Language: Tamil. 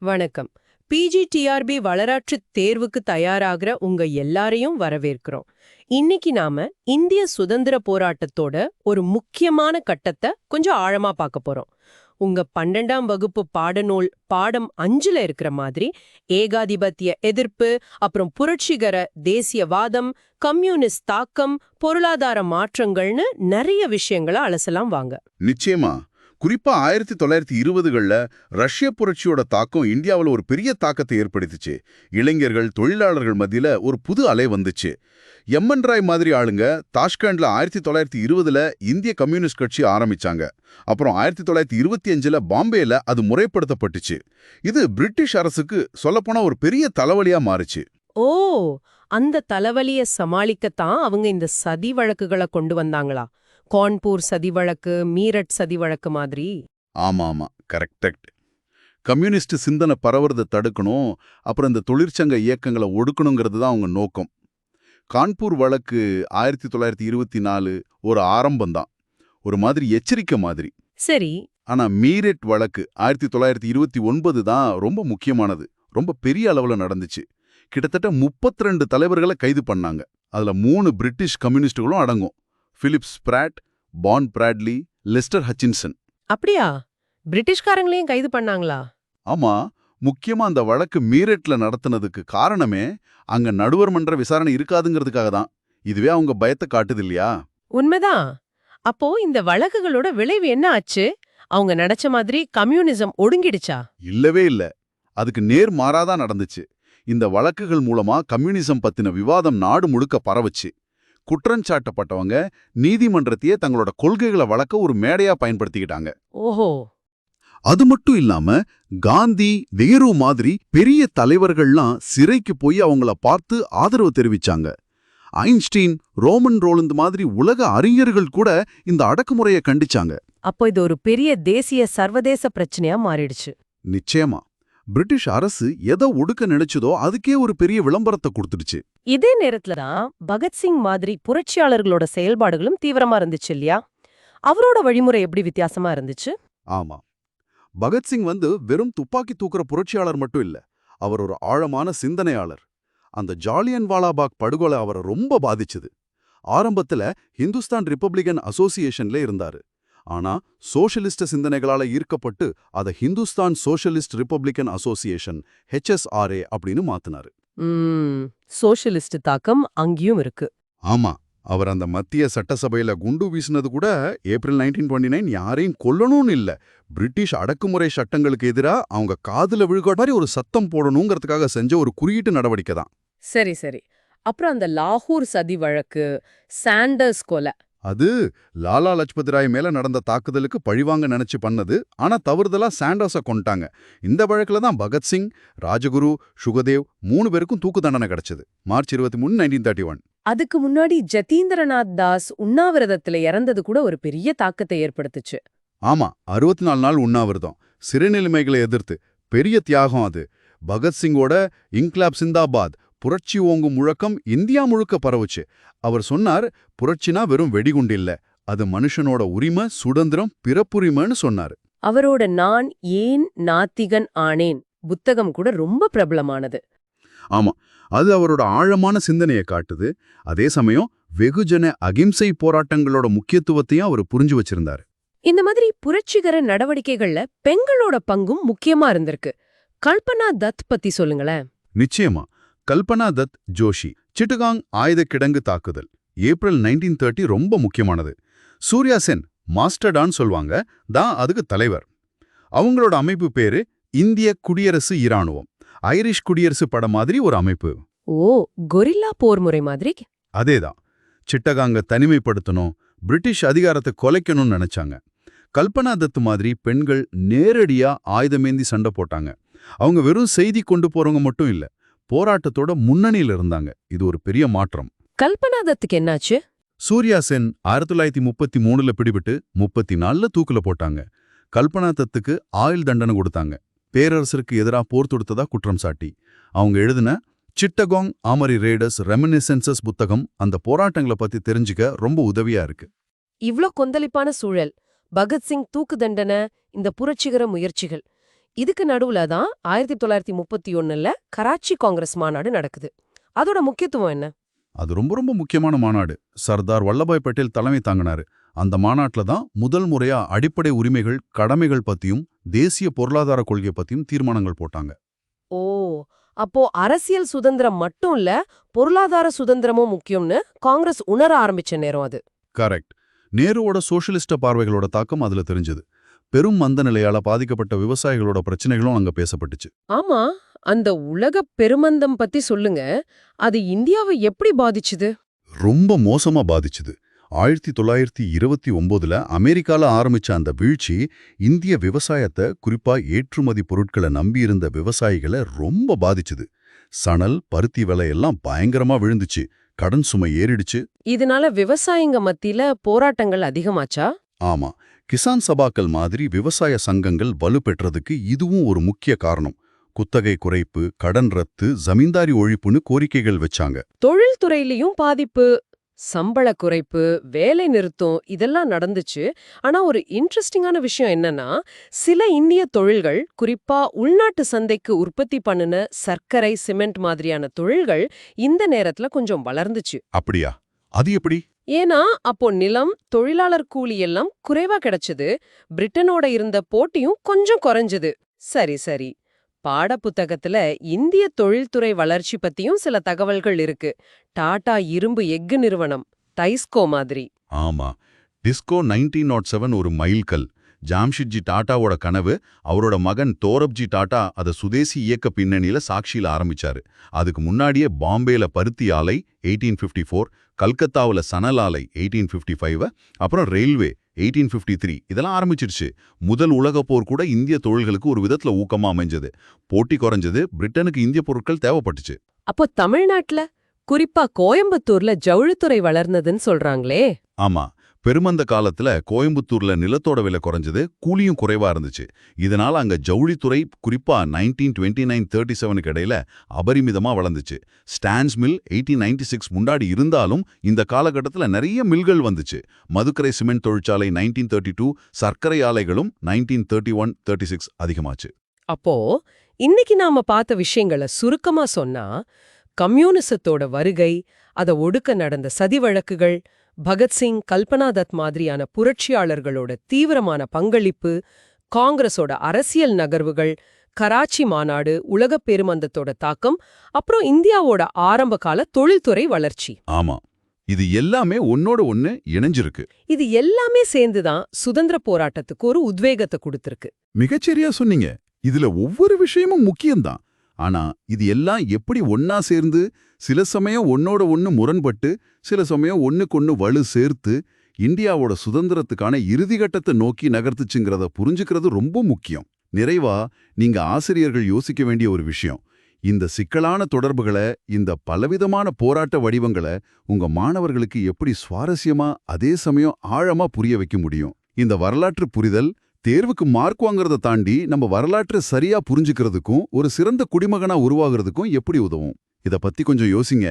வணக்கம். பிஜிடிஆர்பி வளராற்றுத் தேர்வுக்கு தயாராகிற உங்க எல்லாரையும் வரவேற்கிறோம். இன்னைக்கு நாம இந்திய சுதந்திர போராட்டத்தோட ஒரு முக்கியமான கட்டத்தை கொஞ்சம் ஆழமா பார்க்க போறோம். உங்க பன்னெண்டாம் வகுப்பு பாடநூல் பாடம் அஞ்சுல இருக்கிற மாதிரி ஏகாதிபத்திய எதிர்ப்பு அப்புறம் புரட்சிகர தேசியவாதம் கம்யூனிஸ்ட் தாக்கம் பொருளாதார மாற்றங்கள்னு நிறைய விஷயங்களை அலசலாம் வாங்க. நிச்சயமா. குறிப்பா ஆயிரத்தி தொள்ளாயிரத்தி இருபதுகளில் ரஷ்ய புரட்சியோட தாக்கம் இந்தியாவுல ஒரு பெரிய தாக்கத்தை ஏற்படுத்திச்சு. இளைஞர்கள் தொழிலாளர்கள் மத்தியில ஒரு புது அலை வந்துச்சு. எம்என் ராய் மாதிரி ஆளுங்க தாஷ்கண்ட்ல ஆயிரத்தி தொள்ளாயிரத்தி இருபதுல இந்திய கம்யூனிஸ்ட் கட்சி ஆரம்பிச்சாங்க. அப்புறம் ஆயிரத்தி தொள்ளாயிரத்தி இருபத்தி அஞ்சுல பாம்பேல அது முறைப்படுத்தப்பட்டுச்சு. இது பிரிட்டிஷ் அரசுக்கு சொல்லப்போனா ஒரு பெரிய தலைவலியா மாறுச்சு. ஓ! அந்த தலைவலிய சமாளிக்கத்தான் அவங்க இந்த சதி வழக்குகளை கொண்டு வந்தாங்களா? கான்பூர் சதி வழக்கு மீரட் சதி வழக்கு மாதிரி? ஆமா ஆமா கரெக்ட் கம்யூனிஸ்ட் சிந்தனை பரவுறதை தடுக்கணும் அப்புறம் இந்த தொழிற்சங்க இயக்கங்களை ஒடுக்கணுங்கிறது தான் அவங்க நோக்கம். கான்பூர் வழக்கு ஆயிரத்தி தொள்ளாயிரத்தி இருபத்தி நாலு ஒரு ஆரம்பம்தான். ஒரு மாதிரி எச்சரிக்கை மாதிரி. சரி. ஆனா மீரெட் வழக்கு ஆயிரத்தி தொள்ளாயிரத்தி இருபத்தி ஒன்பது தான் ரொம்ப முக்கியமானது. ரொம்ப பெரிய அளவுல நடந்துச்சு. கிட்டத்தட்ட 32 தலைவர்களை கைது பண்ணாங்க. அதுல மூணு பிரிட்டிஷ் கம்யூனிஸ்டுகளும் அடங்கும். Philip Spratt Ben Bradley Lester Hutchinson அப்படியா? பிரிட்டிஷ்காரங்களையும் கைது பண்ணாங்களா? ஆமா முக்கியமா அந்த வழக்கு மீரட்ல நடத்துனதுக்கு காரணமே அங்க நடுவர் மன்ற விசாரணை இருக்காதுங்கிறதுக்காக தான். இதுவே அவங்க பயத்தை காட்டுது இல்லையா? உண்மைதான். அப்போ இந்த வழக்குகளோட விளைவு என்ன ஆச்சு? அவங்க நினைச்ச மாதிரி கம்யூனிசம் ஒடுங்கிடுச்சா? இல்லவே இல்ல. அதுக்கு நேர் மாறாதா நடந்துச்சு. இந்த வழக்குகள் மூலமா கம்யூனிசம் பத்தின விவாதம் நாடு முழுக்க பரவுச்சு. குற்றஞ்சாட்டப்பட்டவங்க நீதிமன்றத்தையே தங்களோட கொள்கைகளை வளர்க்க ஒரு மேடையா பயன்படுத்திக்கிட்டாங்க. ஓஹோ. அது மட்டும் இல்லாம காந்தி நேரு மாதிரி பெரிய தலைவர்கள்லாம் சிறைக்கு போய் அவங்கள பார்த்து ஆதரவு தெரிவிச்சாங்க. ஐன்ஸ்டீன் ரோமன் ரோலந்து மாதிரி உலக அறிஞர்கள் கூட இந்த அடக்குமுறையை கண்டிச்சாங்க. அப்போ இது ஒரு பெரிய தேசிய சர்வதேச பிரச்சனையா மாறிடுச்சு. நிச்சயமா. பிரிட்டிஷ் அரசு எதை ஒடுக்க நினைச்சதோ அதுக்கே ஒரு பெரிய விளம்பரத்தை கொடுத்துடுச்சு. இதே நேரத்துல தான் பகத்சிங் மாதிரி புரட்சியாளர்களோட செயல்பாடுகளும் தீவிரமா இருந்துச்சு இல்லையா? அவரோட வழிமுறை எப்படி வித்தியாசமா இருந்துச்சு? ஆமா. பகத்சிங் வந்து வெறும் துப்பாக்கி தூக்குற புரட்சியாளர் மட்டும் இல்ல அவர் ஒரு ஆழமான சிந்தனையாளர். அந்த ஜாலியன் வாலாபாக் படுகொலை அவரை ரொம்ப பாதிச்சுது. ஆரம்பத்துல ஹிந்துஸ்தான் ரிப்பப்ளிகன் அசோசியேஷன்ல இருந்தாரு. ஆனா சோஷலிஸ்ட் சிந்தனைகளால ஈர்க்கப்பட்டு அதை Hindustan socialist republican association HSRA அப்படின்னு மாத்தினாரு. சோஷலிஸ்ட் தாக்கம் அங்கேயும் இருக்கு. ஆமா அவர் அந்த மத்திய சட்டசபையில குண்டு வீசினது கூட ஏப்ரல் நைன்டீன் டுவெண்ட்டி நைன் யாரையும் கொல்லணும்னு இல்ல. பிரிட்டிஷ் அடக்குமுறை சட்டங்களுக்கு எதிரா அவங்க காதுல விழுக மாதிரி ஒரு சத்தம் போடணுங்கிறதுக்காக செஞ்ச ஒரு குறியீட்டு நடவடிக்கை தான். சரி சரி. அப்புறம் அந்த லாகூர் சதி வழக்கு சாண்டர்ஸ் கொலை. அது லாலா லஜ்பத் ராய் மேல நடந்த தாக்குதலுக்கு பழிவாங்க நினைச்சு பண்ணது. ஆனா தவறுதலா சாண்டர்ஸ கொண்டாங்க இந்த வழக்குல தான் பகத்சிங் ராஜகுரு சுகதேவ் மூணு பேருக்கும் தூக்கு தண்டனை கிடைச்சது. மார்ச் இருபத்தி மூணு நைன்டீன் தேர்ட்டி ஒன் அதுக்கு முன்னாடி ஜதீந்திரநாத் தாஸ் உண்ணாவிரதத்துல இறந்தது கூட ஒரு பெரிய தாக்கத்தை ஏற்படுத்துச்சு. ஆமா அறுபத்தி நாலு நாள் உண்ணாவிரதம். சிறைநிலைமைகளை எதிர்த்து. பெரிய தியாகம் அது. பகத்சிங்கோட இன்க்லாப் சிந்தாபாத் புரட்சி ஓங்கும் முழக்கம் இந்தியா முழுக்க பரவுச்சு. அவர் சொன்னார் புரட்சினா வெறும் வெடிகுண்டு இல்ல அது மனுஷனோட உரிமை சுதந்திரம் பிறப்புரிமைன்னு சொன்னார். அவரோட நான் ஏன் நாத்திகன் ஆனேன் புத்தகம் கூட ரொம்ப பிரபலமானது. ஆமா அது அவரோட ஆழமான சிந்தனையை காட்டுது. அதே சமயம் வெகுஜன அகிம்சை போராட்டங்களோட முக்கியத்துவத்தையும் அவர் புரிஞ்சு வச்சிருந்தாரு. இந்த மாதிரி புரட்சிகர நடவடிக்கைகள்ல பெண்களோட பங்கும் முக்கியமா இருந்திருக்கு. கல்பனா தத் பத்தி சொல்லுங்களேன். நிச்சயமா கல்பனா தத் ஜோஷி சிட்டுகாங் ஆயுத கிடங்கு தாக்குதல் ஏப்ரல் நைன்டீன் தேர்ட்டி ரொம்ப முக்கியமானது. சூர்யா சென் மாஸ்டர்டான்னு சொல்வாங்க தான் அதுக்கு தலைவர். அவங்களோட அமைப்பு பேரு இந்திய குடியரசு இராணுவம் ஐரிஷ் குடியரசு படம் மாதிரி ஒரு அமைப்பு. ஓ கொரில்லா போர் முறை மாதிரி? அதேதான். சிட்டகாங்க தனிமைப்படுத்தணும் பிரிட்டிஷ் அதிகாரத்தை கொலைக்கணும்னு நினைச்சாங்க. கல்பனா தத் மாதிரி பெண்கள் நேரடியா ஆயுதமேந்தி சண்டை போட்டாங்க. அவங்க வெறும் செய்தி கொண்டு போறவங்க மட்டும் இல்ல போராட்டத்தோட முன்னணியில இருந்தாங்க. இது ஒரு பெரிய மாற்றம். கல்பனா தத்துக்கு என்னாச்சு? சூர்யா சென் ஆயிரத்தி தொள்ளாயிரத்தி முப்பத்தி மூணுல பிடிபட்டு முப்பத்தி நாலுல தூக்குல போட்டாங்க. கல்பனா தத்துக்கு ஆயுள் தண்டனை கொடுத்தாங்க. பேரரசருக்கு எதிரா போர் தொடுத்ததா குற்றம் சாட்டி. அவங்க எழுதின சிட்டகாங் ஆமரி ரேடர்ஸ் ரெமினிசென்சஸ் புத்தகம் அந்த போராட்டங்களை பத்தி தெரிஞ்சுக்க ரொம்ப உதவியா இருக்கு. இவ்ளோ கொந்தளிப்பான சூழல். பகத்சிங் தூக்கு தண்டனை இந்த புரட்சிகர முயற்சிகள். இதுக்கு நடுவுல தான் ஆயிரத்தி தொள்ளாயிரத்தி முப்பத்தி ஒண்ணுல கராச்சி காங்கிரஸ் மாநாடு நடக்குது. அதோட முக்கியத்துவம் என்ன? அது ரொம்ப ரொம்ப முக்கியமான மாநாடு. சர்தார் வல்லபாய் பட்டேல் தலைமை தாங்கினாரு. அந்த மாநாட்டுல தான் முதல் முறையா அடிப்படை உரிமைகள் கடமைகள் பத்தியும் தேசிய பொருளாதார கொள்கை பத்தியும் தீர்மானங்கள் போட்டாங்க. ஓ அப்போ அரசியல் சுதந்திரம் மட்டும் இல்ல பொருளாதார சுதந்திரமும் முக்கியம்னு காங்கிரஸ் உணர ஆரம்பிச்ச நேரம் அது. கரெக்ட். நேருவோட சோஷலிஸ்ட பார்வைகளோட தாக்கம் அதுல தெரிஞ்சது. பெரும் மந்த நிலையால பாதிக்கப்பட்ட விவசாயிகளோட பிரச்சனைகளும் அங்க பேசப்பட்டுச்சு. ஆமா அந்த உலக பெருமந்தம் பத்தி சொல்லுங்க. அது இந்தியாவை எப்படி பாதிச்சுது? ரொம்ப மோசமா பாதிச்சுது. ஆயிரத்தி தொள்ளாயிரத்தி இருபத்தி ஒன்பதுல அமெரிக்கால ஆரம்பிச்ச அந்த வீழ்ச்சி இந்திய விவசாயத்தை குறிப்பா ஏற்றுமதி பொருட்களை நம்பியிருந்த விவசாயிகளை ரொம்ப பாதிச்சுது. சணல் பருத்தி விலை எல்லாம் பயங்கரமா விழுந்துச்சு. கடன் சுமை ஏறிடுச்சு. இதனால விவசாயிங்க மத்தியில போராட்டங்கள் அதிகமாச்சா? ஆமா. கிசான் சபாக்கள் மாதிரி விவசாய சங்கங்கள் வலுப்பெற்றதுக்கு இதுவும் ஒரு முக்கிய காரணம். குத்தகை குறைப்பு கடன் ரத்து ஜமீன்தாரி ஒழிப்புன்னு கோரிக்கைகள் வச்சாங்க. தொழில்துறையிலயும் பாதிப்பு சம்பள குறைப்பு வேலை நிறுத்தம் இதெல்லாம் நடந்துச்சு. ஆனா ஒரு இன்ட்ரெஸ்டிங்கான விஷயம் என்னன்னா சில இந்திய தொழில்கள் குறிப்பா உள்நாட்டு சந்தைக்கு உற்பத்தி பண்ணுன சர்க்கரை சிமெண்ட் மாதிரியான தொழில்கள் இந்த நேரத்துல கொஞ்சம் வளர்ந்துச்சு. அப்படியா? அது எப்படி? ஏன்னா அப்போ நிலம் தொழிலாளர் கூலி எல்லாம் குறைவா கிடைச்சது. பிரிட்டனோட இருந்த போட்டியும் கொஞ்சம் குறைஞ்சது. சரி சரி. பாடப்புத்தகத்துல இந்திய தொழில்துறை வளர்ச்சி பத்தியும் சில தகவல்கள் இருக்கு. டாடா இரும்பு எஃகு நிறுவனம் தைஸ்கோ மாதிரி. ஆமா. டிஸ்கோ நைன்டீன் நாட் செவன் ஒரு மைல்கல். ஜாம்ஷிட்ஜி டாட்டாவோட கனவு அவரோட மகன் தோரப்ஜி டாட்டா அதை சுதேசி இயக்க பின்னணியில சாட்சியில ஆரம்பிச்சாரு. அதுக்கு முன்னாடியே பாம்பேல பருத்தி ஆலை எயிட்டீன் ஃபிஃப்டி ஃபோர் கல்கத்தாவுல சணல் ஆலை எயிட்டீன் ஃபிஃப்டி ஃபைவ் அப்புறம் ரயில்வே எயிட்டீன் ஃபிஃப்டி த்ரீ இதெல்லாம் ஆரம்பிச்சிருச்சு. முதல் உலகப் போர் கூட இந்திய தொழில்களுக்கு ஒரு விதத்துல ஊக்கமா அமைஞ்சது. போட்டி குறைஞ்சது பிரிட்டனுக்கு இந்திய பொருட்கள் தேவைப்பட்டுச்சு. அப்போ தமிழ்நாட்டுல குறிப்பா கோயம்புத்தூர்ல ஜவுளித்துறை வளர்ந்ததுன்னு சொல்றாங்களே. ஆமா. பெருமந்த காலத்துல கோயம்புத்தூர்ல நிலத்தோட விலை குறைஞ்சது கூலியும் குறைவா இருந்துச்சு. இதனால அங்க ஜவுளித்துறை குறிப்பா நைன்டீன் டுவெண்ட்டி நைன் தேர்ட்டி செவனுக்கு இடையில அபரிமிதமா வளர்ந்துச்சு. Stanes mill eighteen ninety six முன்னாடி இருந்தாலும் இந்த காலகட்டத்துல நிறைய மில்கள் வந்துச்சு. மதுக்கரை சிமெண்ட் தொழிற்சாலை நைன்டீன் தேர்ட்டி டூ சர்க்கரை ஆலைகளும் nineteen thirty one thirty six அதிகமாச்சு. அப்போ இன்னைக்கு நாம பார்த்த விஷயங்களை சுருக்கமா சொன்னா கம்யூனிசத்தோட வருகை அத ஒடுக்க நடந்த சதி வழக்குகள் பகத்சிங் கல்பனா தத் மாதிரியான புரட்சியாளர்களோட தீவிரமான பங்களிப்பு காங்கிரஸோட அரசியல் நகர்வுகள் கராச்சி மாநாடு உலகப் பெருமந்தத்தோட தாக்கம் அப்புறம் இந்தியாவோட ஆரம்பகால தொழில்துறை வளர்ச்சி. ஆமா. இது எல்லாமே ஒன்னோட ஒன்னு இணைஞ்சிருக்கு. இது எல்லாமே சேர்ந்துதான் சுதந்திர போராட்டத்துக்கு ஒரு உத்வேகத்தை கொடுத்திருக்கு. மிகச்சரியா சொன்னீங்க. இதுல ஒவ்வொரு விஷயமும் முக்கியம்தான். ஆனா இது எல்லாம் எப்படி ஒன்னா சேர்ந்து சில சமயம் ஒன்னோட ஒன்னு முரண்பட்டு சில சமயம் ஒன்னுக்கொன்னு வலு சேர்த்து இந்தியாவோட சுதந்திரத்துக்கான இறுதிகட்டத்தை நோக்கி நகர்த்துச்சுங்கிறத புரிஞ்சுக்கிறது ரொம்ப முக்கியம். நிறைவா நீங்க ஆசிரியர்கள் யோசிக்க வேண்டிய ஒரு விஷயம். இந்த சிக்கலான தொடர்புகளை இந்த பலவிதமான போராட்ட வடிவங்களை உங்க மாணவர்களுக்கு எப்படி சுவாரஸ்யமா அதே சமயம் ஆழமா புரிய வைக்க முடியும். இந்த வரலாற்று புரிதல் தேர்வுக்கு மார்க் வாங்குறத தாண்டி நம்ம வரலாற்றை சரியா புரிஞ்சுக்கிறதுக்கும் ஒரு சிறந்த குடிமகனா உருவாகிறதுக்கும் எப்படி உதவும்? இத பத்தி கொஞ்சம் யோசிங்க.